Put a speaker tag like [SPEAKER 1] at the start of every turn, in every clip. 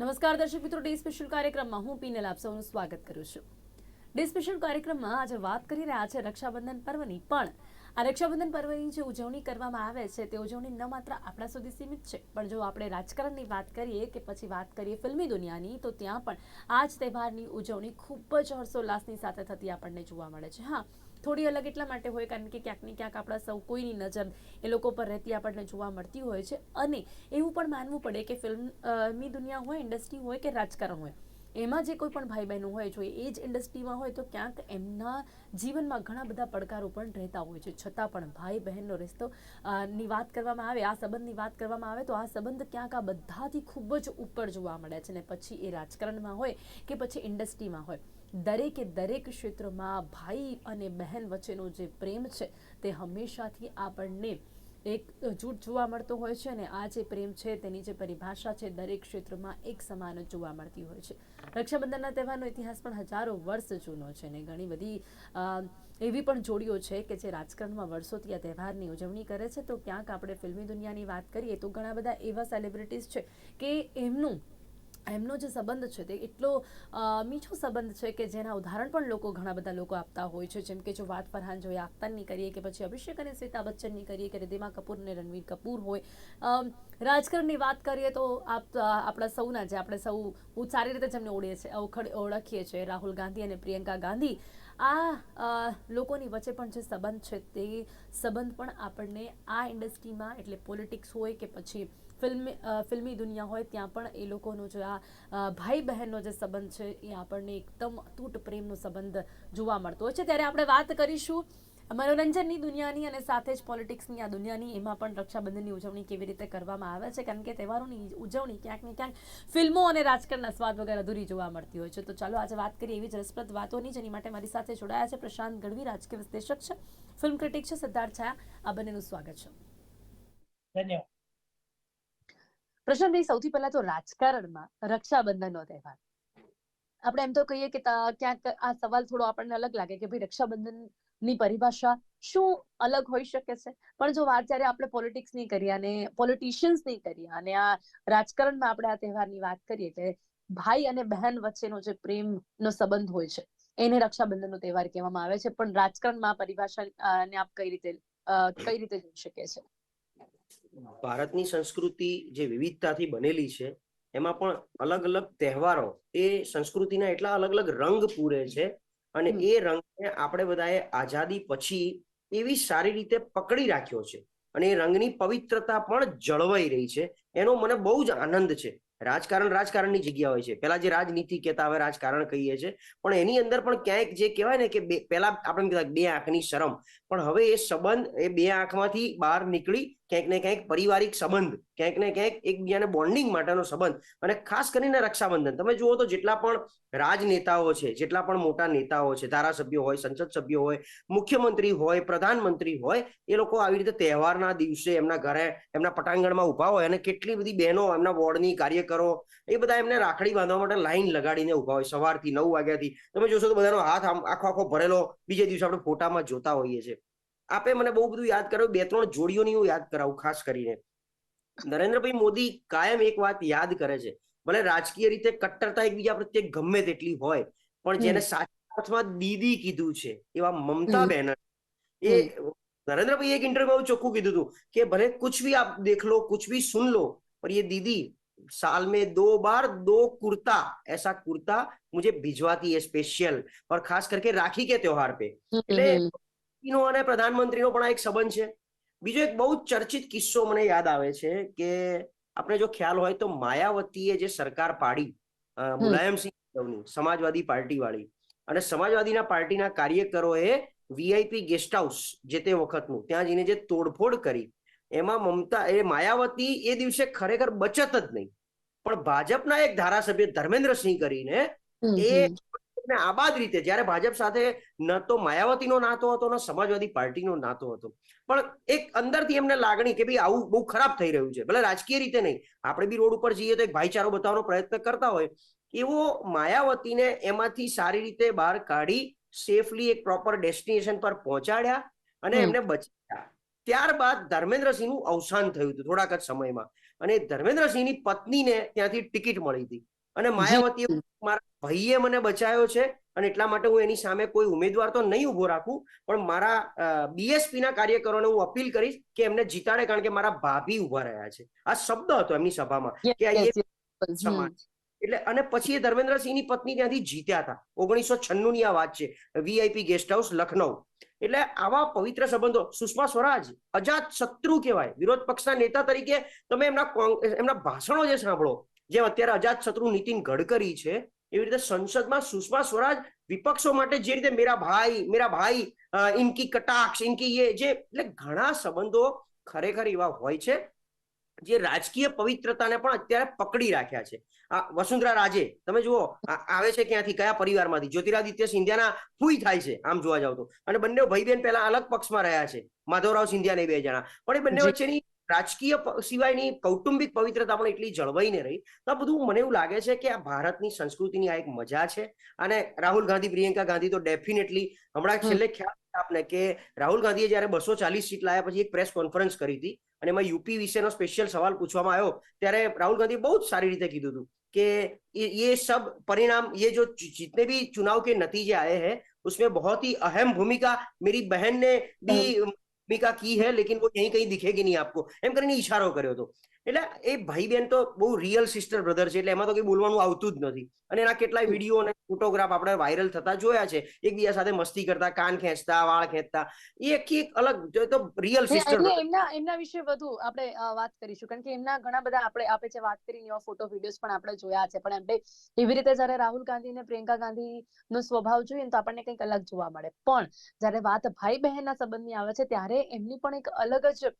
[SPEAKER 1] નમસ્કાર દર્શક મિત્રો, ડે સ્પેશિયલ કાર્યક્રમમાં હું પીનલ આપ સૌનું સ્વાગત કરું છું. ડે સ્પેશિયલ કાર્યક્રમમાં આજે વાત કરી રહ્યા છે રક્ષાબંધન પર્વની, પણ આ રક્ષાબંધન પર્વની જે ઉજવણી કરવામાં આવે છે, તે ઉજવણી ન માત્ર આપણા સુધી સીમિત છે, પણ જો આપણે રાજકારણની વાત કરીએ કે પછી વાત કરીએ ફિલ્મી દુનિયાની, તો ત્યાં પણ આ જ તહેવારની ઉજવણી ખૂબ જ હર્ષોલ્લાસની સાથે થતી આપણને જોવા મળે છે. હા, થોડી અલગ એટલા માટે હોય, કારણ કે ક્યાંક ને ક્યાંક આપણા સૌ કોઈની નજર એ લોકો પર રહેતી આપણને જોવા મળતી હોય છે. અને એવું પણ માનવું પડે કે ફિલ્મની દુનિયા હોય, ઇન્ડસ્ટ્રી હોય કે રાજકારણ હોય એમાં જે કોઈ પણ ભાઈ બહેનો હોય, જો એ જ ઇન્ડસ્ટ્રીમાં હોય, તો ક્યાંક એમના જીવનમાં ઘણા બધા પડકારો પણ રહેતા હોય છે. છતાં પણ ભાઈ બહેનનો રિશ્તો ની વાત કરવામાં આવે, આ સંબંધની વાત કરવામાં આવે, તો આ સંબંધ ક્યાંક આ બધાથી ખૂબ જ ઉપર જોવા મળે છે. ને પછી એ રાજકારણમાં હોય કે પછી ઇન્ડસ્ટ્રીમાં હોય. દરેકે દરેક ક્ષેત્રમાં ભાઈ અને બહેન વચ્ચેનો જે પ્રેમ છે, તે હંમેશાથી આપણને એક જૂટ જોવા મળતો હોય છે અને આ જે પ્રેમ છે તેની જે પરિભાષા છે દરેક ક્ષેત્રમાં એક સમાન જોવા મળતી હોય છે. રક્ષાબંધનના તહેવારનો ઇતિહાસ પણ હજારો વર્ષ જૂનો છે અને ઘણી બધી એવી પણ જોડીઓ છે કે જે રાજકારણમાં વર્ષોથી આ તહેવારની ઉજવણી કરે છે. તો ક્યાંક આપણે ફિલ્મી દુનિયાની વાત કરીએ તો ઘણા બધા એવા સેલિબ્રિટીઝ છે કે એમનું એમનો જે સંબંધ છે તે એટલો મીઠો સંબંધ છે કે જેના ઉદાહરણ પણ લોકો ઘણા બધા લોકો આપતા હોય છે. જેમ કે જો વાત ફરહાન જોઈએ આખ્તારની કરીએ કે પછી અભિષેક અને શ્વેતા બચ્ચનની કરીએ કે રિધિમા કપૂર અને રણવીર કપૂર હોય. રાજકારણની વાત કરીએ તો આપ આપણા સૌના જે આપણે સૌ બહુ સારી રીતે જેમને ઓળીએ છે ઓળખીએ છીએ, રાહુલ ગાંધી અને પ્રિયંકા ગાંધી, આ લોકોની વચ્ચે પણ જે સંબંધ છે તે સંબંધ પણ આપણને આ ઇન્ડસ્ટ્રીમાં એટલે પોલિટિક્સ હોય કે પછી ફિલ્મી ફિલ્મી દુનિયા હોય ત્યાં પણ એ લોકોનો જે આ ભાઈ બહેનનો જે સંબંધ છે, એ આપણને એકદમ તૂટ પ્રેમનો સંબંધ જોવા મળતો હોય છે. ત્યારે આપણે વાત કરીશું મનોરંજનની દુનિયાની અને સાથે જ પોલિટિક્સની આ દુનિયાની. એમાં પણ રક્ષાબંધનની ઉજવણી કેવી રીતે કરવામાં આવે છે? કારણ કે તહેવારોની ઉજવણી ક્યાંક ને ક્યાંક ફિલ્મો અને રાજકારણના સ્વાદ વગર અધૂરી જોવા મળતી હોય છે. તો ચાલો આજે વાત કરીએ એવી જ રસપ્રદ વાતોની, જેની માટે મારી સાથે જોડાયા છે પ્રશાંત ગઢવી, રાજકીય વિશ્લેષક છે, ફિલ્મ ક્રિટિક છે સિદ્ધાર્થ છાયા. આ બંનેનું સ્વાગત છે.
[SPEAKER 2] ધન્યવાદ.
[SPEAKER 1] પ્રશાંતભાઈ સૌથી પહેલા તો રાજકારણમાં રક્ષાબંધનનો તહેવાર. આપણે એમ તો કહીએ કે ક્યાંક આ સવાલ થોડો આપણને અલગ લાગે કે ભાઈ રક્ષાબંધનની પરિભાષા શું અલગ હોઈ શકે છે? પણ જો વાત જયારે આપણે પોલિટિક્સની કરીએ અને પોલિટિશિયન્સની કરીએ અને આ રાજકારણમાં આપણે આ તહેવારની વાત કરીએ કે ભાઈ અને બહેન વચ્ચેનો જે પ્રેમનો સંબંધ હોય છે, એને રક્ષાબંધનનો તહેવાર કહેવામાં આવે છે. પણ રાજકારણમાં પરિભાષા ને આપ કઈ રીતે કઈ રીતે જોઈ શકે છે
[SPEAKER 3] ભારતની સંસ્કૃતિ જે વિવિધતાથી બનેલી છે એમાં પણ અલગ અલગ તહેવારો એ સંસ્કૃતિના એટલા અલગ અલગ રંગ પૂરે છે અને એ રંગને આપણે બધાએ આઝાદી પછી એવી સારી રીતે પકડી રાખ્યો છે અને એ રંગની પવિત્રતા પણ જળવાઈ રહી છે. એનો મને બહુ જ આનંદ છે. રાજકારણ રાજકારણની જગ્યા હોય છે. પેલા જે રાજનીતિ કહેતા હવે રાજકારણ કહીએ છે. પણ એની અંદર પણ ક્યાંક જે કહેવાય ને કે બે પેલા આપણે કહેતા બે આંખની શરમ પણ હવે એ સંબંધ એ બે આંખમાંથી બહાર નીકળી ક્યાંક ને ક્યાંક પારિવારિક સંબંધ, ક્યાંક ને ક્યાંક એકબીજાને બોન્ડિંગ માટેનો સંબંધ અને ખાસ કરીને રક્ષાબંધન. તમે જુઓ તો જેટલા પણ રાજનેતાઓ છે, જેટલા પણ મોટા નેતાઓ છે, ધારાસભ્યો હોય, સંસદ સભ્યો હોય, મુખ્યમંત્રી હોય, પ્રધાનમંત્રી હોય, એ લોકો આવી રીતે તહેવારના દિવસે એમના ઘરે, એમના પટાંગણમાં ઊભા હોય અને કેટલી બધી બહેનો એમના વોર્ડની કાર્યકરો એ બધા એમને રાખડી બાંધવા માટે લાઈન લગાડીને ઊભા હોય. સવારથી નવ વાગ્યાથી. તમે જોશો તો બધાનો હાથ આમ આખો આખો ભરેલો. બીજે દિવસે આપણે ફોટામાં જોતા હોઈએ છીએ. આપે મને બહુ બધું યાદ કરાવ્યું બે ત્રણ જોડીઓની હું યાદ કરાવું ખાસ કરીને નરેન્દ્રભાઈ મોદી કાયમ એક વાત યાદ કરે છે ભલે રાજકીય રીતે કટ્ટરતા એકબીજા પ્રત્યે ગમે તેટલી હોય પણ જેને સાચા અર્થમાં દીદી કીધું છે એવા મમતા
[SPEAKER 1] હમ.
[SPEAKER 3] બેનર્જી એ નરેન્દ્રભાઈ એક ઇન્ટરવ્યુ ચોખ્ખું કીધું હતું કે ભલે कुछ भी आप देख लो कुछ भी सुन लो पर ये दीदी साल में दो बार दो कुर्ता ऐसा कुर्ता मुझे भिजवाती है स्पेशल और खास करके राखी के त्योहार पे એટલે નો અને પ્રધાનમંત્રીનો પણ આ એક સંબંધ છે. બીજો એક બહુ ચર્ચિત કિસ્સો મને યાદ આવે છે કે આપણે જો ખ્યાલ હોય તો માયાવતીએ જે સરકાર પાડી મુલાયમસિંહ યાદવની સમાજવાદી પાર્ટી વાળી અને સમાજવાદીના પાર્ટીના કાર્યકરોએ વીઆઈપી ગેસ્ટ હાઉસ જે તે વખતનું ત્યાં જઈને જે તોડફોડ કરી એમાં મમતા એ માયાવતી એ દિવસે ખરેખર બચત જ નહીં. પણ ભાજપના એક ધારાસભ્ય ધર્મેન્દ્રસિંહ કરીને એ ને આબાદ રીતે જ્યારે ભાજપ સાથે ન તો માયાવતીનો નાતો હતો ન સમાજવાદી પાર્ટીનો નાતો હતો. પણ એક અંદરથી એમને લાગણી કે ભાઈ આવું બહુ ખરાબ થઈ રહ્યું છે. ભલે રાજકીય રીતે નહીં આપણે બી રોડ ઉપર જઈએ તો એક ભાઈચારો બતાવવાનો પ્રયત્ન કરતા હોય. એવો માયાવતીને એમાંથી સારી રીતે બહાર કાઢી સેફલી એક પ્રોપર ડેસ્ટિનેશન પર પહોંચાડ્યા અને એમને બચાવ્યા. ત્યારબાદ ધર્મેન્દ્રસિંહનું અવસાન થયું હતું થોડાક જ સમયમાં. અને ધર્મેન્દ્રસિંહની પત્નીને ત્યાંથી ટિકિટ મળી હતી. અને માયાવતી મારા ભાઈએ મને બચાવ્યો છે અને એટલા માટે હું એની સામે કોઈ ઉમેદવાર તો નહીં ઊભો રાખું પણ મારા બીએસપી ના કાર્યકરોને હું અપીલ કરીશ કે એમને જીતાડે કારણ કે મારા ભાભી ઊભા રહ્યા છે. આ શબ્દ હતો એમની સભામાં કે એટલે અને પછી એ ધર્મેન્દ્રસિંહની પત્ની ત્યાંથી જીત્યા હતા. ઓગણીસો છન્નું ની આ વાત છે. VIP guest house Lucknow. એટલે આવા પવિત્ર સંબંધો સુષ્મા સ્વરાજ અજાત શત્રુ કહેવાય વિરોધ પક્ષના નેતા તરીકે તમે એમના એમના ભાષણો જે સાંભળો જેમ અત્યારે અજાત શત્રુ નીતિન ગડકરી છે એવી રીતે સંસદમાં સુષ્મા સ્વરાજ વિપક્ષો માટે જે રીતે મેરા ભાઈ મેરા ભાઈ ઇનકી કટાક્ષ ઇનકી એ જે એટલે ઘણા સંબંધો ખરેખર એવા હોય છે જે રાજકીય પવિત્રતાને પણ અત્યારે પકડી રાખ્યા છે. આ વસુંધરા રાજે તમે જુઓ આવે છે ક્યાંથી કયા પરિવારમાંથી? જ્યોતિરાદિત્ય સિંધિયાના ફૂઈ થાય છે આમ જોવા જાવ તો. અને બંને ભાઈ બહેન પહેલા અલગ પક્ષમાં રહ્યા છે. માધવરાવ સિંધિયા ને બે જણા. પણ એ બંને વચ્ચેની રાજકીય સિવાયની કૌટુંબિક પવિત્રતા પણ એટલી જળવાઈને રહી. તો બધું મને એવું લાગે છે કે આ ભારતની સંસ્કૃતિની આ એક મજા છે. અને રાહુલ ગાંધી પ્રિયંકા ગાંધી તો ડેફિનેટલી હમણાં છેલ્લે ખ્યાલ આપને કે રાહુલ ગાંધીએ જયારે બસો ચાલીસ સીટ લાયા પછી એક પ્રેસ કોન્ફરન્સ કરી હતી અને એમાં યુપી વિશેનો સ્પેશિયલ સવાલ પૂછવામાં આવ્યો ત્યારે રાહુલ ગાંધીએ બહુ જ સારી રીતે કીધું હતું કે ये સબ પરિણામ ये જો જીતને भी ચુનાવ કે नतीजे आए हैं उसमें बहुत ही अहम भूमिका मेरी बहन ने भी બેકા કી હે લેકિન વો યહીં કહીં દિખેગી નહીં આપકો એમ કરીને ઈશારો કર્યો હતો એટલે એ ભાઈ બહેન તો બહુ રિયલ સિસ્ટર બ્રધર છે એટલે એમાં તો કઈ બોલવાનું આવતું જ નથી. અને એના કેટલાય વીડિયો અને ફોટોગ્રાફ આપણે વાયરલ થતા જોયા છે. એકબીજા સાથે મસ્તી કરતા કાન ખેંચતા વાળ ખેંચતા. એ આખી એક અલગ તો રિયલ સિસ્ટર
[SPEAKER 1] એમના એમના વિશે વધુ આપણે વાત કરીશું. કારણ કે એમના ઘણા બધા આપણે આપણે જે વાત કરી એવા ફોટો વિડીયોઝ પણ આપણે જોયા છે. પણ આપણે એવી રીતે જ્યારે રાહુલ ગાંધી અને પ્રિયંકા ગાંધી નો સ્વભાવ જોઈએ ને તો આપણને કંઈક અલગ જોવા મળે. પણ જ્યારે વાત ભાઈ બહેનના સંબંધની આવે છે ત્યારે એમની પણ એક અલગ જ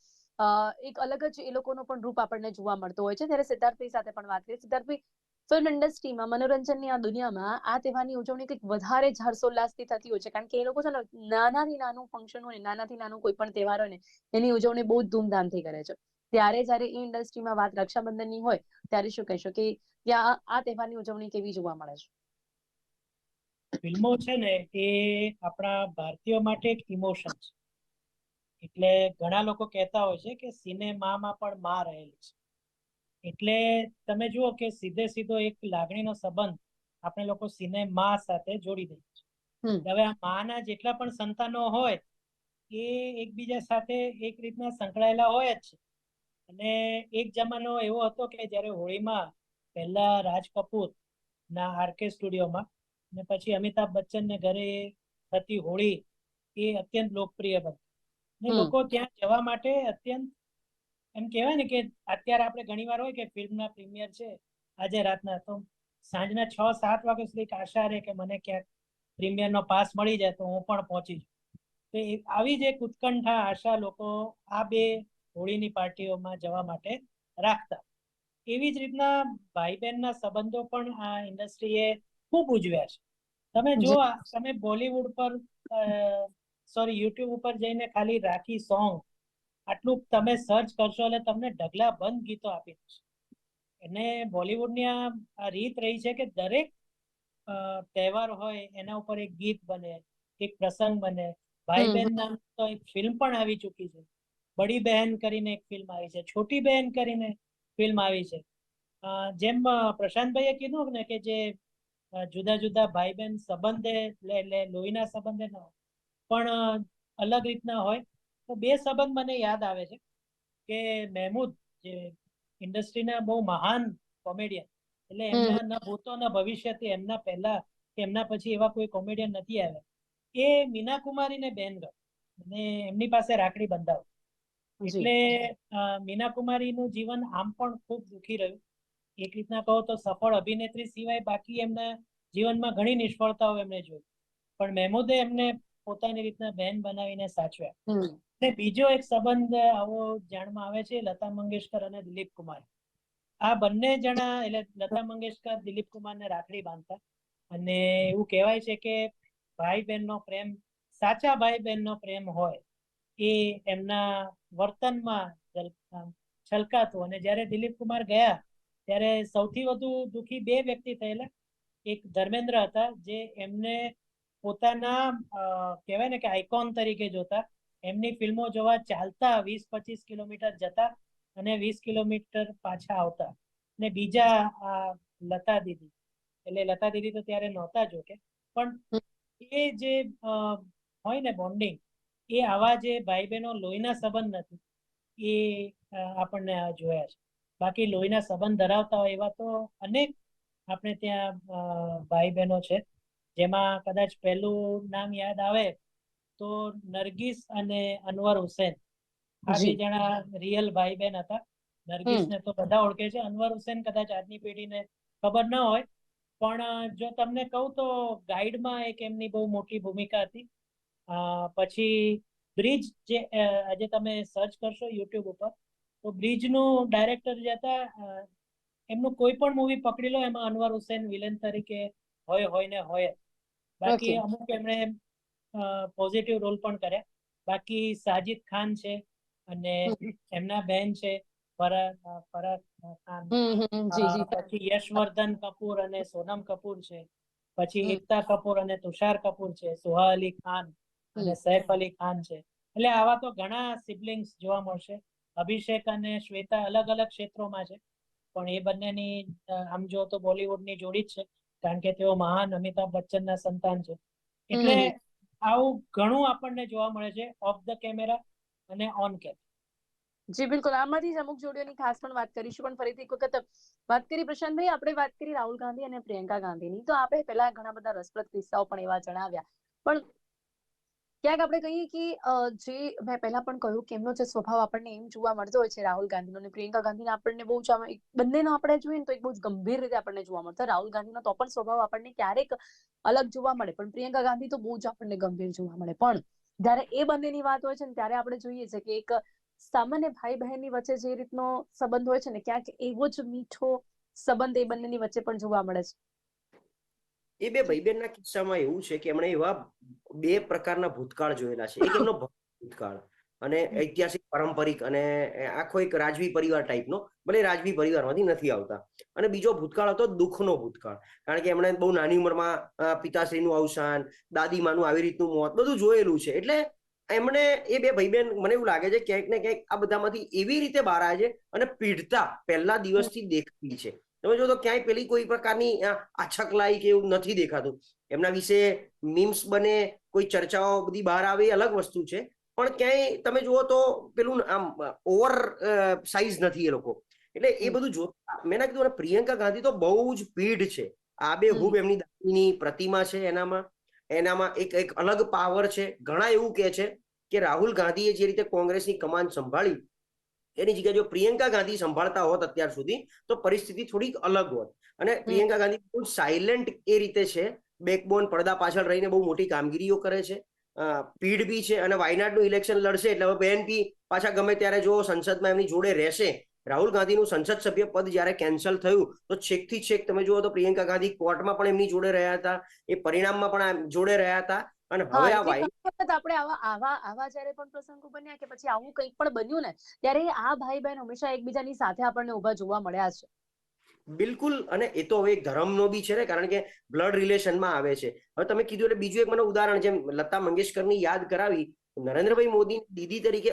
[SPEAKER 1] એક અલગ જ એ લોકોનો પણ રૂપ આપણને જોવા મળતો હોય છે. ત્યારે સિદ્ધાર્થભાઈ સાથે પણ વાત કરી સિદ્ધાર્થભાઈ, ફિલ્મ ઇન્ડસ્ટ્રીમાં, મનોરંજનની આ દુનિયામાં આ તહેવારની ઉજવણી કંઈક વધારે જ હર્ષોલ્લાસથી થતી હોય છે. કારણ કે એ લોકો છે ને, નાનાથી નાનું ફંક્શન હોય નાનાથી નાનું કોઈ પણ તહેવાર હોય ને, એની ઉજવણી બહુ ધૂમધામથી કરે છે. ત્યારે જ્યારે એ ઇન્ડસ્ટ્રીમાં વાત રક્ષાબંધનની હોય, ત્યારે શું કહેશો કે ત્યાં આ તહેવારની ઉજવણી કેવી જોવા મળે છે?
[SPEAKER 2] ફિલ્મો છે ને, એ આપણા ભારતીયો માટે એક ઇમોશન છે. એટલે ઘણા લોકો કહેતા હોય છે કે સિનેમામાં પણ માં રહેલી છે. એટલે તમે જુઓ કે સીધે સીધો એક લાગણીનો સંબંધ આપણે લોકો સિનેમા સાથે જોડી દઈએ. છીએ. હવે આ માના જેટલા પણ સંતાનો હોય એ એકબીજા સાથે એક રીતના સંકળાયેલા હોય જ છે. અને એક જમાનો એવો હતો કે જ્યારે હોળીમાં પહેલા રાજ કપૂર ના આરકે સ્ટુડિયોમાં અને પછી અમિતાભ બચ્ચનને ઘરે થતી હોળી એ અત્યંત લોકપ્રિય બની. ને લોકો ત્યાં જવા માટે અત્યંત એમ કહેવાય ને કે અત્યારે આપણે ઘણીવાર હોય કે ફિલ્મના પ્રીમિયર છે આજે રાતના તો સાંજના છ સાત વાગ્યા સુધી આશા રહે કે મને ક્યાંક પ્રીમિયરનો પાસ મળી જાય તો હું પણ પહોંચી તો આવી જ એક ઉત્કંઠા આશા લોકો આ બે હોળીની પાર્ટીઓમાં જવા માટે રાખતા. એવી જ રીતના ભાઈ બહેનના સંબંધો પણ આ ઇન્ડસ્ટ્રીએ ખૂબ ઉજવ્યા છે. તમે જો તમે બોલિવૂડ પર સોરી યુટ્યુબ ઉપર જઈને ખાલી રાખી સોંગ આટલું તમે સર્ચ કરશો એટલે તમને ઢગલા બંધ ગીતો આપી દેશે અને બોલિવૂડની આ રીત રહી છે કે દરેક તહેવાર હોય એના ઉપર એક ગીત બને એક પ્રસંગ બને. ભાઈ બહેન નામ તો એક ફિલ્મ પણ આવી ચૂકી છે. બડી બહેન કરીને એક ફિલ્મ આવી છે. છોટી બહેન કરીને ફિલ્મ આવી છે. જેમ પ્રશાંતભાઈએ કીધું ને કે જે જુદા જુદા ભાઈ બહેન સંબંધે એટલે એટલે લોહીના સંબંધે ન હોય. પણ અલગ રીતના હોય. તો બે સંબંધ મને યાદ આવે છે કે મહેમૂદ જે ઇન્ડસ્ટ્રીના બહુ મહાન કોમેડિયન એટલે. એમના ન ભૂતો ન ભવિષ્યથી એમના પહેલા કે એમના પછી એવા કોઈ કોમેડિયન નથી આવ્યા. એ મીના કુમારીને બેન ગયો અને એમની પાસે રાખડી બંધાવ. એટલે મીના કુમારીનું જીવન આમ પણ ખૂબ દુઃખી રહ્યું. એક રીતના કહો તો સફળ અભિનેત્રી સિવાય બાકી એમના જીવનમાં ઘણી નિષ્ફળતાઓ એમણે જોઈ. પણ મહેમૂદે એમને પોતાની રીતના બહેન બનાવીને સાચવ્યા. અને બીજો એક સંબંધ આવો જાણમાં આવે છે લતા મંગેશકર અને દિલીપ કુમાર. આ બંને જણા એટલે લતા મંગેશકર દિલીપ કુમારને રાખડી બાંધતા. અને એવું કહેવાય છે કે ભાઈ બહેનનો પ્રેમ સાચા ભાઈ બહેનનો પ્રેમ હોય એ એમના વર્તનમાં છલકાતું. અને જ્યારે દિલીપ કુમાર ગયા ત્યારે સૌથી વધુ દુઃખી બે વ્યક્તિ થયેલા. એક ધર્મેન્દ્ર હતા જે એમને પોતાના કહેવાય ને કે આઇકોન તરીકે જોતા. એમની ફિલ્મો જોવા ચાલતા વીસ પચીસ કિલોમીટર જતા અને વીસ કિલોમીટર પાછા આવતા. ને બીજા આ લતા દીદી. એટલે લતા દીદી તો ત્યારે નહોતા જો કે પણ એ જે હોય ને બોન્ડિંગ એ આવા જે ભાઈ બહેનો લોહીના સંબંધ નથી, એ આપણને જોયા છે. બાકી લોહીના સંબંધ ધરાવતા હોય એવા તો અનેક આપણે ત્યાં ભાઈ બહેનો છે. જેમાં કદાચ પહેલું નામ યાદ આવે તો નરગીસ અને અનવર હુસેન. આ બે જણા રિયલ ભાઈ બહેન હતા. નરગીસને તો બધા ઓળખે છે. અનવર હુસેન કદાચ આજની પેઢીને ખબર ન હોય. પણ જો તમને કહું તો ગાઈડમાં એક એમની બહુ મોટી ભૂમિકા હતી. પછી બ્રિજ જે આજે તમે સર્ચ કરશો યુટ્યુબ ઉપર તો બ્રિજનું ડાયરેક્ટર જે હતા એમનું કોઈ પણ મૂવી પકડી લો એમાં અનવર હુસેન વિલન તરીકે હોય હોય ને હોય. બાકી અમુક એમણે પોઝિટિવ રોલ પણ કર્યા. બાકી સાજિદ ખાન છે અને એમના બેન છે ખાન. પછી યશવર્ધન કપૂર અને સોનમ કપૂર છે. પછી એકતા કપૂર અને તુષાર કપૂર છે સુહા અલી ખાન અને સૈફ અલી ખાન છે. એટલે આવા તો ઘણા સિબ્લિંગ્સ જોવા મળશે. અભિષેક અને શ્વેતા અલગ અલગ ક્ષેત્રોમાં છે. પણ એ બંનેની આમ જો તો બોલિવૂડની જોડી જ છે. કારણ કે તેઓ મહાન અમિતાભ બચ્ચનના સંતાન છે. એટલે આવું ઘણું આપણને જોવા મળે છે ઓફ ધ કેમેરા અને ઓન કેમેરા
[SPEAKER 1] જી બિલકુલ. આમાંથી જ અમુક જોડીઓની ખાસ પણ વાત કરીશું. પણ ફરીથી એક વખત વાત કરી પ્રશાંતભાઈ આપણે વાત કરી રાહુલ ગાંધી અને પ્રિયંકા ગાંધીની. તો આપણે પહેલા ઘણા બધા રસપ્રદ કિસ્સાઓ પણ એવા જણાવ્યા. પણ ક્યાંક આપણે કહીએ કે જે મેં પહેલા પણ કહ્યું કે એમનો જે સ્વભાવ આપણને એમ જોવા મળતો હોય છે રાહુલ ગાંધીનો અને પ્રિયંકા ગાંધીનો આપણને બહુ બંનેનો આપણે જોઈએ તો એક બહુ ગંભીર રીતે આપણને જોવા મળતો. રાહુલ ગાંધીનો તો પણ સ્વભાવ આપણને ક્યારેક અલગ જોવા મળે, પણ પ્રિયંકા ગાંધી તો બહુ જ આપણને ગંભીર જોવા મળે. પણ જ્યારે એ બંનેની વાત હોય છે ને ત્યારે આપણે જોઈએ છે કે એક સામાન્ય ભાઈ બહેનની વચ્ચે જે રીતનો સંબંધ હોય છે ને, ક્યાંક એવો જ મીઠો સંબંધ એ બંનેની વચ્ચે પણ જોવા મળે છે.
[SPEAKER 3] એ બે ભાઈ બેનના કિસ્સામાં એવું છે કે એમણે એવા બે પ્રકારના ભૂતકાળ જોયેલા છે. એક એમનો ભૂતકાળ અને ઐતિહાસિક, પારંપરિક અને આખો એક રાજવી પરિવાર ટાઈપનો ભલે રાજવી પરિવારમાંથી નથી આવતા. અને બીજો ભૂતકાળ હતો દુઃખનો ભૂતકાળ. કારણ કે એમણે બહુ નાની ઉંમરમાં પિતાશ્રીનું અવસાન, દાદીમાનું આવી રીતનું મોત, બધું જોયેલું છે. એટલે એમણે એ બે ભાઈ બેન મને એવું લાગે છે ક્યાંક ને ક્યાંક આ બધામાંથી એવી રીતે બહાર આવે છે અને પીડતા પહેલા દિવસથી દેખતી છે. તમે જો તો ક્યાંય પેલી કોઈ પ્રકારની આછકલાઈ કે એવું નથી દેખાતું. એમના વિશે મીમ્સ બને કોઈ ચર્ચાઓ બધી બહાર આવે એ અલગ વસ્તુ છે. પણ ક્યાંય તમે જુઓ તો પેલું આમ ઓવર સાઇઝ નથી એ લોકો. એટલે એ બધું જો મેં ના કીધું પ્રિયંકા ગાંધી તો બહુ જ પીઢ છે. આ બે
[SPEAKER 1] હમ.
[SPEAKER 3] એમની દાદીની પ્રતિમા છે એનામાં. એનામાં એક એક અલગ પાવર છે. ઘણા એવું કહે છે કે રાહુલ ગાંધીએ જે રીતે કોંગ્રેસની કમાન સંભાળી એની જગ્યાએ જો પ્રિયંકા ગાંધી સંભાળતા હોત અત્યાર સુધી તો પરિસ્થિતિ થોડીક અલગ હોત. અને પ્રિયંકા ગાંધી બહુ સાયલેન્ટ એ રીતે છે. બેકબોન પડદા પાછળ રહીને બહુ મોટી કામગીરીઓ કરે છે. પીઢ બી છે અને વાયનાડનું ઇલેક્શન લડશે એટલે હવે બેએનપી પાછા ગમે ત્યારે જો સંસદમાં એમની જોડે રહેશે રાહુલ ગાંધીનું સંસદ સભ્ય પદ જ્યારે કેન્સલ થયું તો છેકથી છેક તમે જુઓ તો પ્રિયંકા ગાંધી કોર્ટમાં પણ એમની જોડે રહ્યા હતા. એ પરિણામમાં પણ જોડે રહ્યા હતા. અને હવે આ
[SPEAKER 1] વખત આપણે આવા આવા આવા જ્યારે પણ પ્રસંગો બન્યા કે પછી આવું કંઈક પણ બન્યું ને ત્યારે આ ભાઈ બહેન હંમેશા એકબીજાની સાથે આપણને ઊભા જોવા મળ્યા છે.
[SPEAKER 3] બિલકુલ અને એ તો હવે એક ધર્મનો બી છે ને કારણ કે બ્લડ રિલેશનમાં આવે છે. હવે તમે કીધું એટલે બીજું એક મને ઉદાહરણ જેમ લતા મંગેશકરની યાદ કરાવી. નરેન્દ્રભાઈ મોદી દીદી તરીકે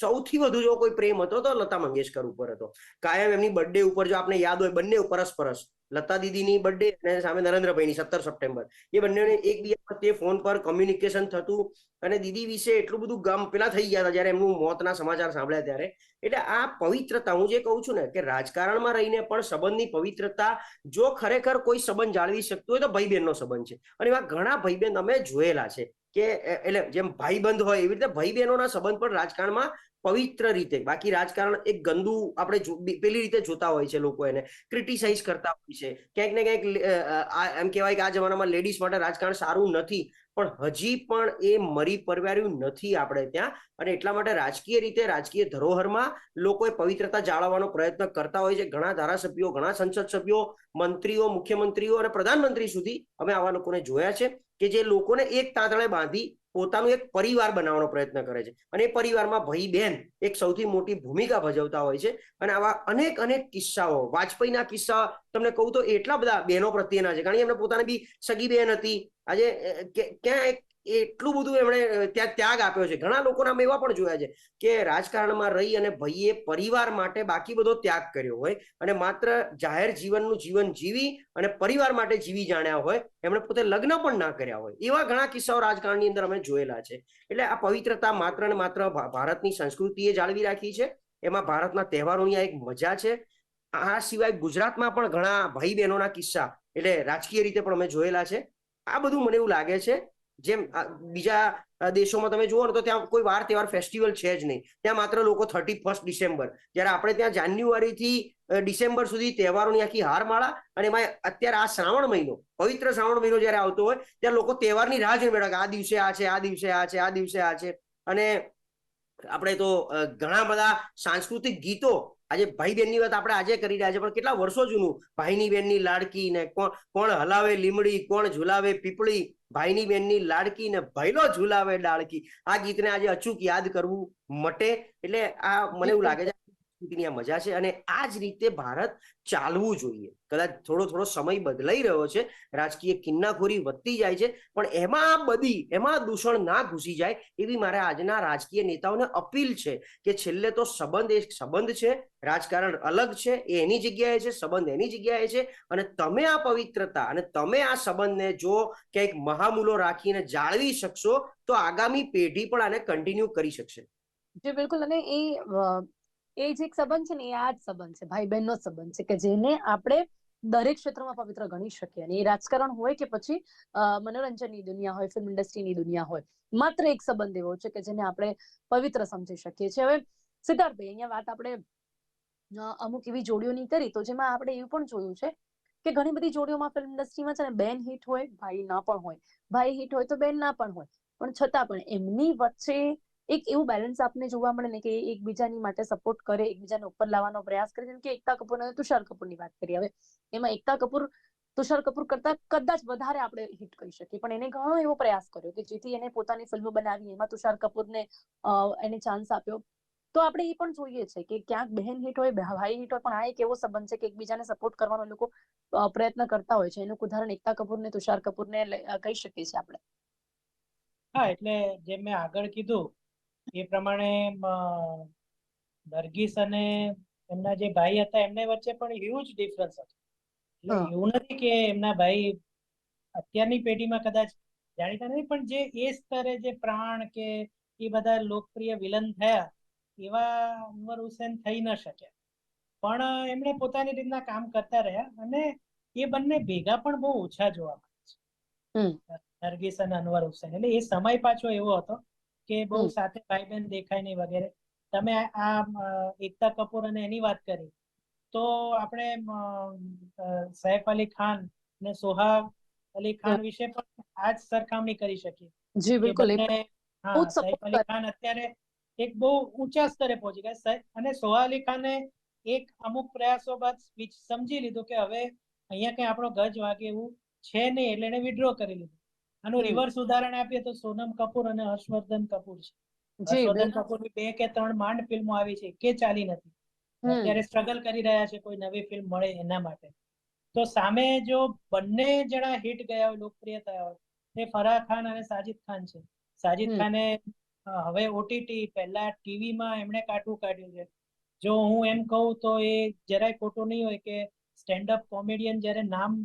[SPEAKER 3] સૌથી વધુ જો કોઈ પ્રેમ હતો તો લતા મંગેશકર ઉપર હતો. કાયમ એમની બર્થડે ઉપર જો આપણે યાદ હોય, બંને પરસ્પરસ પરસ, લતા દીદીની બર્થડે અને સામે નરેન્દ્રભાઈની સત્તર સપ્ટેમ્બર, એ બંનેને એકબીજા પ્રત્યે ફોન પર કમ્યુનિકેશન થતું અને દીદી વિશે એટલું બધું ગમ, પેલા થઈ ગયા હતા જ્યારે એમનું મોતના સમાચાર સાંભળ્યા ત્યારે. એટલે આ પવિત્રતા, હું જે કહું છું ને કે રાજકારણમાં રહીને પણ સંબંધની પવિત્રતા, જો ખરેખર કોઈ સંબંધ જાળવી શકતું હોય તો ભાઈ બહેનનો સંબંધ છે. અને એવા ઘણા ભાઈ બહેન અમે જોયેલા છે. કે એટલે જેમ ભાઈબંધ હોય એવી રીતે ભાઈ બહેનોના સંબંધ પણ રાજકારણમાં પવિત્ર રીતે. બાકી રાજકારણ એક ગંદુ આપણે પેલી રીતે જોતા હોય છે લોકો એને. ક્રિટિસાઇઝ કરતા હોય છે. ક્યાંક ને ક્યાંક એમ કહેવાય કે આ જમાનામાં લેડીઝ માટે રાજકારણ સારું નથી. પણ હજી પણ એ મરી પરવાર્યું નથી આપણે ત્યાં. અને એટલા માટે રાજકીય રીતે, રાજકીય ધરોહરમાં લોકોએ પવિત્રતા જાળવવાનો પ્રયત્ન કરતા હોય છે. ઘણા ધારાસભ્યો, ઘણા સંસદ સભ્યો, મંત્રીઓ, મુખ્યમંત્રીઓ અને પ્રધાનમંત્રી સુધી અમે આવા લોકોને જોયા છે કે જે લોકોને એક તાંતણે બાંધી પોતાનું એક પરિવાર બનાવવાનો પ્રયત્ન કરે છે. અને એ પરિવારમાં ભાઈ બહેન એક સૌથી મોટી ભૂમિકા ભજવતા હોય છે. અને આવા અનેક અનેક કિસ્સાઓ, વાજપેયીના કિસ્સા તમને કહું તો એટલા બધા બહેનો પ્રત્યેના છે. કારણ કે એમને પોતાને બી સગી બહેન હતી. આજે ક્યાં એક એટલું બધું એમણે ત્યાં ત્યાગ આપ્યો છે. ઘણા લોકોના અમે એવા પણ જોયા છે કે રાજકારણમાં રહી અને ભાઈએ પરિવાર માટે બાકી બધો ત્યાગ કર્યો હોય અને માત્ર જાહેર જીવનનું જીવન જીવી અને પરિવાર માટે જીવી જાણ્યા હોય, એમણે પોતે લગ્ન પણ ના કર્યા હોય. એવા ઘણા કિસ્સાઓ રાજકારણની અંદર અમે જોયેલા છે. એટલે આ પવિત્રતા માત્ર ને માત્ર ભારતની સંસ્કૃતિએ જાળવી રાખી છે. એમાં ભારતના તહેવારોની આ એક મજા છે. આ સિવાય ગુજરાતમાં પણ ઘણા ભાઈ બહેનોના કિસ્સા, એટલે રાજકીય રીતે પણ અમે જોયેલા છે. આ બધું મને એવું લાગે છે જેમ બીજા દેશોમાં તમે જુઓ ને તો ત્યાં કોઈ વાર તહેવાર ફેસ્ટિવલ છે જ નહીં. ત્યાં માત્ર લોકો થર્ટી ફર્સ્ટ ડિસેમ્બર જ્યારે આપણે ત્યાં જાન્યુઆરીથી ડિસેમ્બર સુધી તહેવારોની આખી હારમાળા અને એમાં અત્યારે આ શ્રાવણ મહિનો, પવિત્ર શ્રાવણ મહિનો જ્યારે આવતો હોય ત્યારે લોકો તહેવારની રાહ જોઈ મેળવે આ દિવસે આ છે, આ દિવસે આ છે, આ દિવસે આ છે. અને આપણે તો ઘણા બધા સાંસ્કૃતિક ગીતો આજે ભાઈ બહેનની વાત આપણે આજે કરી રહ્યા છે, પણ કેટલા વર્ષો જૂનું? ભાઈની બેનની લાડકી ને કોણ કોણ હલાવે લીમડી, કોણ ઝુલાવે પીપળી? ભાઈની બેનની લાડકી ને ભાઈલો ઝુલાવે ડાળકી. આ ગીતને આજે અચૂક યાદ કરવું મટે, એટલે આ મને એવું લાગે છે સંસ્કૃતિની મજા છે અને આ જ રીતે ભારત ચાલવું જોઈએ. કદાચ થોડો થોડો સમય બદલાઈ રહ્યો છે, રાજકીય કિન્નાખોરી વધતી જાય છે, પણ એમાં આ બધી, એમાં દૂષણ ના ઘૂસી જાય એવી મારે આજના રાજકીય નેતાઓને અપીલ છે કે છેલ્લે તો સંબંધ એક સંબંધ છે, રાજકારણ અલગ છે, એ એની જગ્યાએ છે, સંબંધ એની જગ્યાએ છે અને તમે આ પવિત્રતા અને તમે આ સંબંધને જો ક્યાંક મહામૂલો રાખીને જાળવી શકશો તો આગામી પેઢી પણ આને કન્ટિન્યુ કરી શકશે.
[SPEAKER 1] જી, બિલકુલ અને એ એ જે સંબંધ છે ને, એ આ જ સંબંધ છે ભાઈ બહેનનો સંબંધ છે કે જેને આપણે દરેક ક્ષેત્રમાં પવિત્ર ગણી શકીએ અને એ રાજકારણ હોય કે પછી મનોરંજનની દુનિયા હોય ફિલ્મ ઇન્ડસ્ટ્રીની દુનિયા હોય, માત્ર એક સંબંધ એવો છે કે જેને આપણે પવિત્ર સમજી શકીએ છીએ. હવે, સિદ્ધાર્થભાઈ, અહીંયા વાત આપણે અમુક એવી જોડીઓની કરી તો જેમાં આપણે એવું પણ જોયું છે કે ઘણી બધી જોડીઓમાં ફિલ્મ ઇન્ડસ્ટ્રીમાં છે ને, બેન હિટ હોય, ભાઈ ના પણ હોય. ભાઈ હિટ હોય તો બેન ના પણ હોય. પણ છતાં પણ એમની વચ્ચે એક એવું બેલેન્સ આપને જોવા મળે ને કે એકબીજાની માટે સપોર્ટ કરે, એકબીજાને ઉપર લાવવાનો પ્રયાસ કરે. જેમ કે એકતા કપૂર અને તુષાર કપૂરની વાત કરી હવે. એમાં એકતા કપૂર, તુષાર કપૂર કરતા કદાચ વધારે આપણે હિટ કરી શકીએ. પણ એને ઘણો એવો પ્રયાસ કર્યો કે જેથી એને પોતાની ફિલ્મ બનાવી, એમાં તુષાર કપૂરને એને ચાન્સ આપ્યો. તો આપણે એ પણ જોઈએ છે કે ક્યાંક બહેન હિટ હોય ભાઈ હિટ હોય, પણ આ એક એવો સંબંધ છે કે એકબીજાને સપોર્ટ કરવાનો લોકો પ્રયત્ન કરતા હોય છે. એનું ઉદાહરણ એકતા કપૂર ને તુષાર કપૂર ને કહી શકીએ છીએ આપણે.
[SPEAKER 2] હા, એટલે જેમ મેં આગળ કીધું એ પ્રમાણે નરગીસ અને એમના જે ભાઈ હતા એમને વચ્ચે પણ હ્યુજ ડિફરન્સ હતો. એવું નથી કે એમના ભાઈ અત્યારની પેઢીમાં કદાચ જાણીતા નથી પણ જે એ સ્તરે જે પ્રાણ કે એ બધા લોકપ્રિય વિલન થયા એવા અનવર હુસેન થઈ ન શક્યા. પણ એમણે પોતાની રીતના કામ કરતા રહ્યા અને એ બંને ભેગા પણ બહુ ઓછા જોવા મળે છે. નરગીસ અને અનવર હુસેન. એટલે એ સમય પાછો એવો હતો કે બહુ સાથે ભાઈ બહેન દેખાય નહીં વગેરે. તમે આ એકતા કપૂર અને એની વાત કરી. તો આપણે સૈફ અલી ખાન ને સોહા અલી ખાન વિશે પણ આ જ સરખામણી કરી શકીએ.
[SPEAKER 1] જી બિલકુલ.
[SPEAKER 2] હા સૈફ અલી ખાન અત્યારે એક બહુ ઊંચા સ્તરે પહોંચી ગયા. અને સોહા અલી ખાને એક અમુક પ્રયાસો બાદ સ્વિચ સમજી લીધું કે હવે અહીંયા કઈ આપણો ગજ વાગે એવું છે નહીં એટલે એને વિડ્રો કરી લીધું. આનું રિવર્સ ઉદાહરણ આપીએ તો સોનમ કપૂર અને હર્ષવર્ધન કપૂર છે. હર્ષવર્ધન કપૂરની બે કે ત્રણ માંડ ફિલ્મો આવી છે કે ચાલી નથી. અત્યારે સ્ટ્રગલ કરી રહ્યા છે કોઈ નવી ફિલ્મ મળે એના માટે. તો સામે જો બંને જણા હિટ ગયા હોય લોકપ્રિય થયા હોય એ ફરાહ ખાન અને સાજિદ ખાન છે. સાજિદ ખાને હવે ઓટીટી પહેલા ટીવીમાં એમણે કાઢવું કાઢ્યું છે. જો હું એમ કહું તો એ જરાય ખોટું નહીં હોય કે સ્ટેન્ડ અપ કોમેડિયન જ્યારે નામ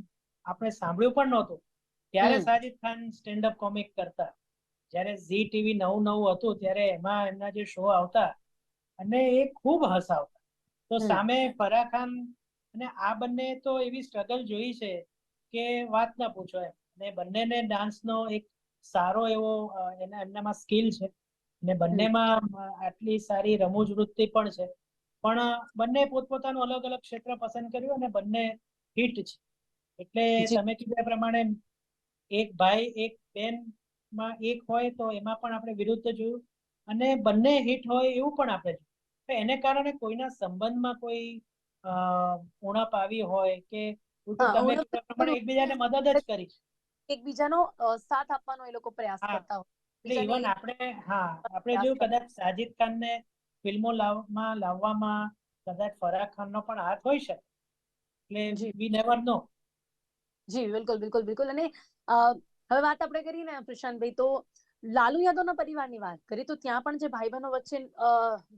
[SPEAKER 2] આપણે સાંભળ્યું પણ નહોતું ત્યારે. Sajid Khan stand up comic કરતા. જ્યારે ઝી ટીવી નવું નવું હતું ત્યારે એમાં એમના જે શો આવતા અને એ ખૂબ હસાવતા. તો સામે ફરા ખાન અને આ બંને તો એવી સ્ટ્રગલ જોઈ છે કે વાત ના પૂછો એમ. ને બંનેને ડાન્સનો એક સારો એવો એના એમનામાં સ્કિલ છે. ને બંનેમાં આટલી સારી રમૂજ વૃત્તિ પણ છે. પણ બંને પોતપોતાનું અલગ અલગ ક્ષેત્ર પસંદ કર્યું અને બંને હિટ છે. એટલે તમે કીધા પ્રમાણે એક ભાઈ એક બેનમાં એક હોય તો એમાં પણ આપણે વિરુદ્ધ જોયું. અને બંને હિટ હોય એવું પણ આપણે જોયું. એને કારણે કોઈના સંબંધમાં કોઈ ઉણપ આવી હોય કે તમે પ્રમાણે એકબીજાને મદદ જ કરી.
[SPEAKER 1] એકબીજાનો સાથ આપવાનો એ લોકો પ્રયાસ કરતા હોય.
[SPEAKER 2] એટલે ઇવન આપણે હા આપણે જોયું. કદાચ સાજિદ ખાનને ફિલ્મો લાવવામાં લાવવામાં કદાચ ફરાહ ખાનનો પણ હાથ હોઈ શકે. એટલે વી નેવર નો
[SPEAKER 1] જી બિલકુલ બિલકુલ બિલકુલ. અને હવે વાત આપણે કરીએ ને પ્રશાંતભાઈ, તો લાલુ યાદવના પરિવારની વાત કરીએ, તો ત્યાં પણ જે ભાઈ વચ્ચે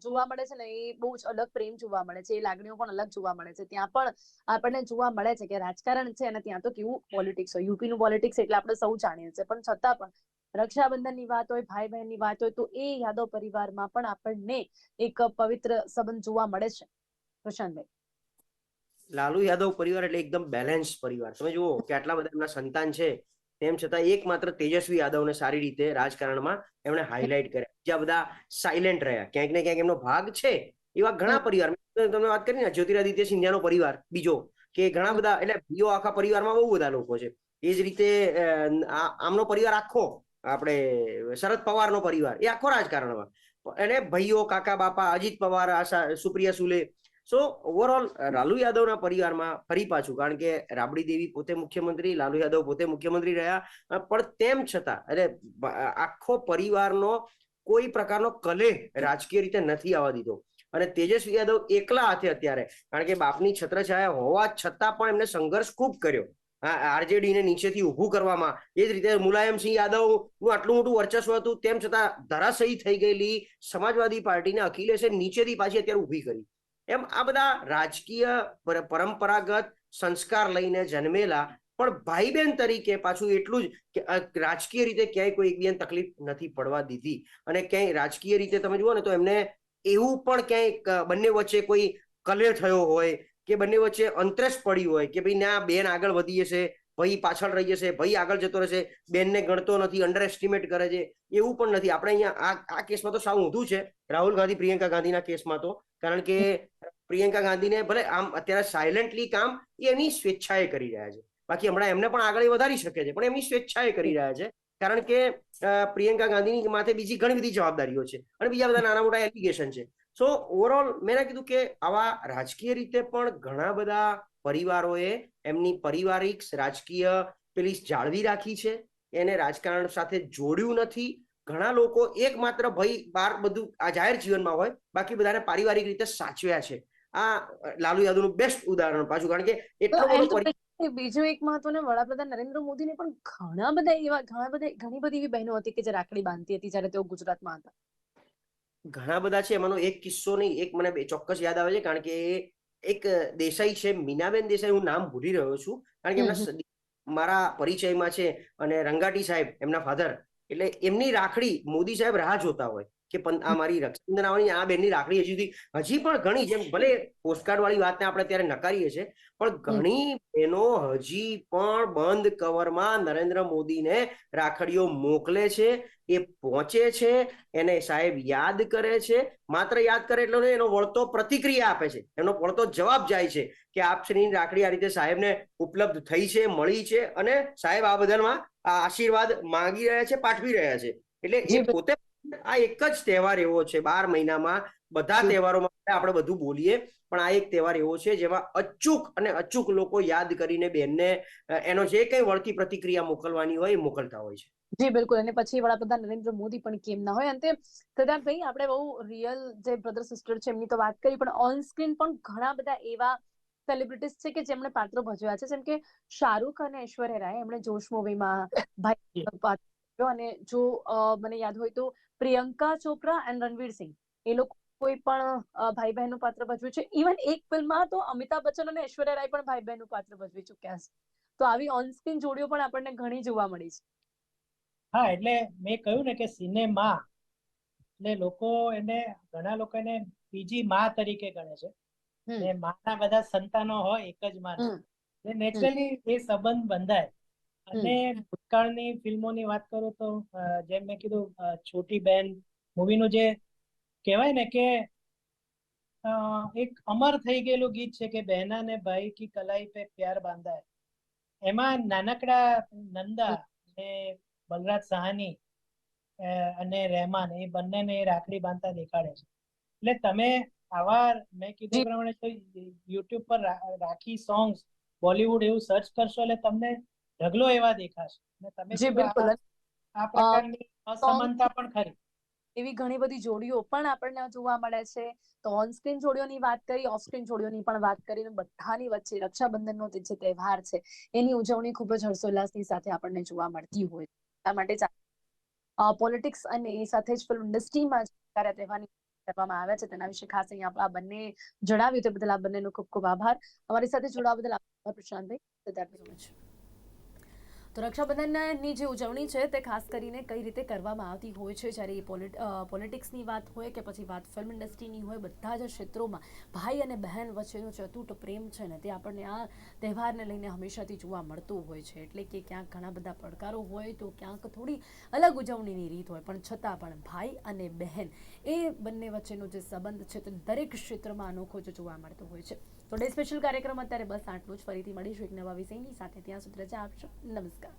[SPEAKER 1] જોવા મળે છે ને, એ બહુ જ અલગ પ્રેમ જોવા મળે છે, એ લાગણીઓ પણ અલગ જોવા મળે છે. ત્યાં પણ આપણને જોવા મળે છે કે રાજકારણ છે અને ત્યાં તો કેવું પોલિટિક્સ હોય. યુપી નું પોલિટિક્સ એટલે આપણે સૌ જાણીએ છીએ, પણ છતાં પણ રક્ષાબંધનની વાત હોય ભાઈ બહેનની વાત હોય, તો એ યાદવ પરિવારમાં પણ આપણને એક પવિત્ર સંબંધ જોવા મળે છે. પ્રશાંતભાઈ.
[SPEAKER 3] લાલુ યાદવ પરિવાર એટલે એકદમ બેલેન્સ પરિવાર. તમે જુઓ કે આટલા બધા એમના સંતાન છે તેમ છતાં એકમાત્ર તેજસ્વી યાદવને સારી રીતે રાજકારણમાં એમણે હાઇલાઇટ કર્યા. બીજા બધા સાયલેન્ટ રહ્યા. ક્યાંક ને ક્યાંક એમનો ભાગ છે. એવા ઘણા પરિવાર. તમને વાત કરી ને જ્યોતિરાદિત્ય સિંધિયાનો પરિવાર બીજો કે ઘણા બધા એટલે બીજો આખા પરિવારમાં બહુ બધા લોકો છે. એ જ રીતે આમનો પરિવાર આખો આપણે શરદ પવારનો પરિવાર એ આખો રાજકારણમાં. અને ભાઈઓ કાકા બાપા અજીત પવાર આશા સુપ્રિયા સુલે સો ઓવરઓલ લાલુ યાદવના પરિવારમાં ફરી પાછું, કારણ કે રાબડી દેવી પોતે મુખ્યમંત્રી, લાલુ યાદવ પોતે મુખ્યમંત્રી રહ્યા પણ તેમ છતાં એટલે આખો પરિવારનો કોઈ પ્રકારનો કલે રાજકીય રીતે નથી આવવા દીધો. અને તેજસ્વી યાદવ એકલા હાથે અત્યારે, કારણ કે બાપની છત્રછાયા હોવા છતાં પણ એમને સંઘર્ષ ખૂબ કર્યો. આરજેડી ને નીચેથી ઊભું કરવામાં, એ જ રીતે મુલાયમસિંહ યાદવનું આટલું મોટું વર્ચસ્વ હતું, તેમ છતાં ધરાશયી થઈ ગયેલી સમાજવાદી પાર્ટીને અખિલેશે નીચેથી પાછી અત્યારે ઊભી કરી. એમ આ બધા રાજકીય પર- પરંપરાગત સંસ્કાર લઈને જન્મેલા, પણ ભાઈ બહેન તરીકે પાછું એટલું જ કે રાજકીય રીતે ક્યાંય કોઈ એકબીજાને તકલીફ નથી પડવા દીધી. અને ક્યાંય રાજકીય રીતે તમે જુઓ ને તો એમને એવું પણ ક્યાંય બંને વચ્ચે કોઈ કલે થયો હોય કે બંને વચ્ચે અંતરેશ પડી હોય કે ભાઈ ના, બેન આગળ વધી જશે ભાઈ પાછળ રહી જશે, ભાઈ આગળ જતો રહેશે, બેનને ગણતો નથી અંડર એસ્ટિમેટ કરે છે, એવું પણ નથી. આપણે અહીંયા આ આ કેસમાં તો સાવ ઊંધું છે. રાહુલ ગાંધી પ્રિયંકા ગાંધીના કેસમાં તો. કારણ કે પ્રિયંકા ગાંધીને ભલે આમ અત્યારે સાયલેન્ટલી કામ એની સ્વેચ્છાએ કરી રહ્યા છે. બાકી હમણાં એમને પણ આગળ વધારી શકે છે, પણ એમની સ્વેચ્છાએ કરી રહ્યા છે. કારણ કે પ્રિયંકા ગાંધીની માથે બીજી ઘણી બધી જવાબદારીઓ છે અને બીજા બધા નાના મોટા એલિગેશન છે. સો ઓવરઓલ મેં કીધું કે આવા રાજકીય રીતે પણ ઘણા બધા પરિવારોએ એમની પારિવારિક રાજકીય પેલી જાળવી રાખી છે. એને રાજકારણ સાથે જોડ્યું નથી. ઘણા લોકો એકમાત્ર ભય બાર બધું આ જાહેર જીવનમાં હોય બાકી બધાને પારિવારિક રીતે સાચવ્યા છે. આ લાલુ યાદવનું બેસ્ટ ઉદાહરણ પાછું કારણ કે એટલો બધો
[SPEAKER 1] બીજું એક મહત્વનું વડાપ્રધાન નરેન્દ્ર મોદીને પણ ઘણા બધા એવા ઘણા બધા ઘણી બધી એવી બહેનો હતી કે જે રાખડી બાંધતી હતી જ્યારે તેઓ ગુજરાતમાં હતા.
[SPEAKER 3] ઘણા બધા છે. એમાંનો એક કિસ્સો નહીં એક મને બે- ચોક્કસ યાદ આવે છે કારણ કે એક દેસાઈ છે મીનાબેન દેસાઈ હું નામ ભૂલી રહ્યો છું કારણ કે એમના મારા પરિચયમાં છે અને રંગાટી સાહેબ એમના ફાધર એટલે એમની રાખડી મોદી સાહેબ રાહ જોતા હોય. કે આ મારી રક્ષાબંધન આ બેનની રાખડી હજી સુધી હજી પણ ઘણી જેમ ભલે પોસ્ટકાર્ડ વાળી વાતને આપણે ત્યારે નકારીએ છીએ પણ ઘણી બહેનો હજી પણ બંધ કવરમાં નરેન્દ્ર મોદીને રાખડીઓ મોકલે છે એ પહોંચે છે એને સાહેબ યાદ કરે છે માત્ર યાદ કરે એટલો એનો વળતો પ્રતિક્રિયા આપે છે એનો વળતો જવાબ જાય છે કે આપશ્રીની રાખડી આ રીતે સાહેબને ઉપલબ્ધ થઈ છે મળી છે અને સાહેબ આ બધામાં આશીર્વાદ માંગી રહ્યા છે પાઠવી રહ્યા છે. એટલે એ પોતે આ એક જ તહેવાર એવો છે બાર મહિનામાં બધા તહેવારોમાં આપણે બધું બોલીએ પણ આ એક તહેવાર એવો છે જેમાં અચૂક અને અચૂક લોકો યાદ કરીને બેનને એનો જે કઈ વળતી પ્રતિક્રિયા મોકલવાની હોય એ મોકલતા હોય છે.
[SPEAKER 1] જી બિલકુલ. અને પછી વડાપ્રધાન નરેન્દ્ર મોદી પણ કેમ ના હોય. અંતે ભાઈ આપણે બહુ રિયલ જે બ્રધર સિસ્ટર છે એમની તો વાત કરી પણ ઓન સ્ક્રીન પણ ઘણા બધા એવા સેલિબ્રિટીઝ છે કે જેમણે પાત્રો ભજવ્યા છે. જેમ કે શાહરૂખ અને ઐશ્વર્યા રાય એમણે જોશ મૂવીમાં ભાઈ અને જો અ, મને યાદ હોય તો પ્રિયંકા ચોપરા એન્ડ રણવીર સિંહ. એ લોકો કોઈ પણ ભાઈ બહેનનું પાત્ર ભજવ્યું છે. ઇવન એક ફિલ્મમાં તો અમિતાભ બચ્ચન અને ઐશ્વર્યા રાય પણ ભાઈ બહેનનું પાત્ર ભજવી ચૂક્યા છે. તો આવી ઓન સ્ક્રીન જોડીઓ પણ આપણને ઘણી જોવા મળી છે.
[SPEAKER 2] હા એટલે મેં કહ્યું ને કે સિનેમા એટલે લોકો એને ઘણા લોકો એને બીજી માં તરીકે ગણે છે. ને માના બધા સંતાનો હોય એક જ માં નેચરલી એ સંબંધ બંધાય. અને ભૂતકાળની ફિલ્મોની વાત કરું તો જેમ મેં કીધું છોટી બેન મૂવીનું જે કહેવાય ને કે એક અમર થઈ ગયેલું ગીત છે કે બહેના ને ભાઈ કી કલાઈ પે પ્યાર બાંધા એમાં નાનકડા નંદા ને બલરાજ સહાની અને રહેમાન એ બંનેને રાખડી બાંધતા દેખાડે છે. એટલે તમે આવા મેં કીધું પ્રમાણે યુટ્યુબ પર રાખી સોંગ્સ બોલિવૂડ એવું સર્ચ કરશો એટલે તમને ઢગલો એવા દેખાશે. અને તમે
[SPEAKER 1] જી બિલકુલ.
[SPEAKER 2] આ પ્રકારની અસમાનતા પણ ખરી.
[SPEAKER 1] એવી ઘણી બધી જોડીઓ પણ આપણને જોવા મળે છે. તો ઓન સ્ક્રીન જોડીઓની વાત કરી ઓફ સ્ક્રીન જોડીઓની પણ વાત કરીને બધાની વચ્ચે રક્ષાબંધનનો જે તહેવાર છે એની ઉજવણી ખૂબ જ હર્ષોલ્લાસની સાથે આપણને જોવા મળતી હોય. આ માટે પોલિટિક્સ અને એ સાથે જ ફિલ્મ ઇન્ડસ્ટ્રીમાં જ્યારે તહેવારની કરવામાં આવે છે તેના વિશે ખાસ અહીંયા આ બંને જણાવ્યું તે બદલ આ બંનેનો ખૂબ ખૂબ આભાર. અમારી સાથે જોડાવા બદલ આભાર પ્રશાંતભાઈ. સિદ્ધાર્થ. તો રક્ષાબંધનની જે ઉજવણી છે તે ખાસ કરીને કઈ રીતે કરવામાં આવતી હોય છે? જ્યારે એ પોલિટ પોલિટિક્સની વાત હોય કે પછી વાત ફિલ્મ ઇન્ડસ્ટ્રીની હોય, બધા જ ક્ષેત્રોમાં ભાઈ અને બહેન વચ્ચેનો જે અતૂટ પ્રેમ છે ને તે આપણને આ તહેવારને લઈને હંમેશાથી જોવા મળતું હોય છે. એટલે કે ક્યાંક ઘણા બધા પડકારો હોય તો ક્યાંક થોડી અલગ ઉજવણીની રીત હોય, પણ છતાં પણ ભાઈ અને બહેન એ બંને વચ્ચેનો જે સંબંધ છે તે દરેક ક્ષેત્રમાં અનોખો જ જોવા મળતો હોય છે. તો ડે સ્પેશિયલ કાર્યક્રમ અત્યારે બસ આટલું જ. ફરીથી મળીશું એક નવા વિષયની સાથે. ત્યાં સુધી રજા આપશો નમસ્કાર.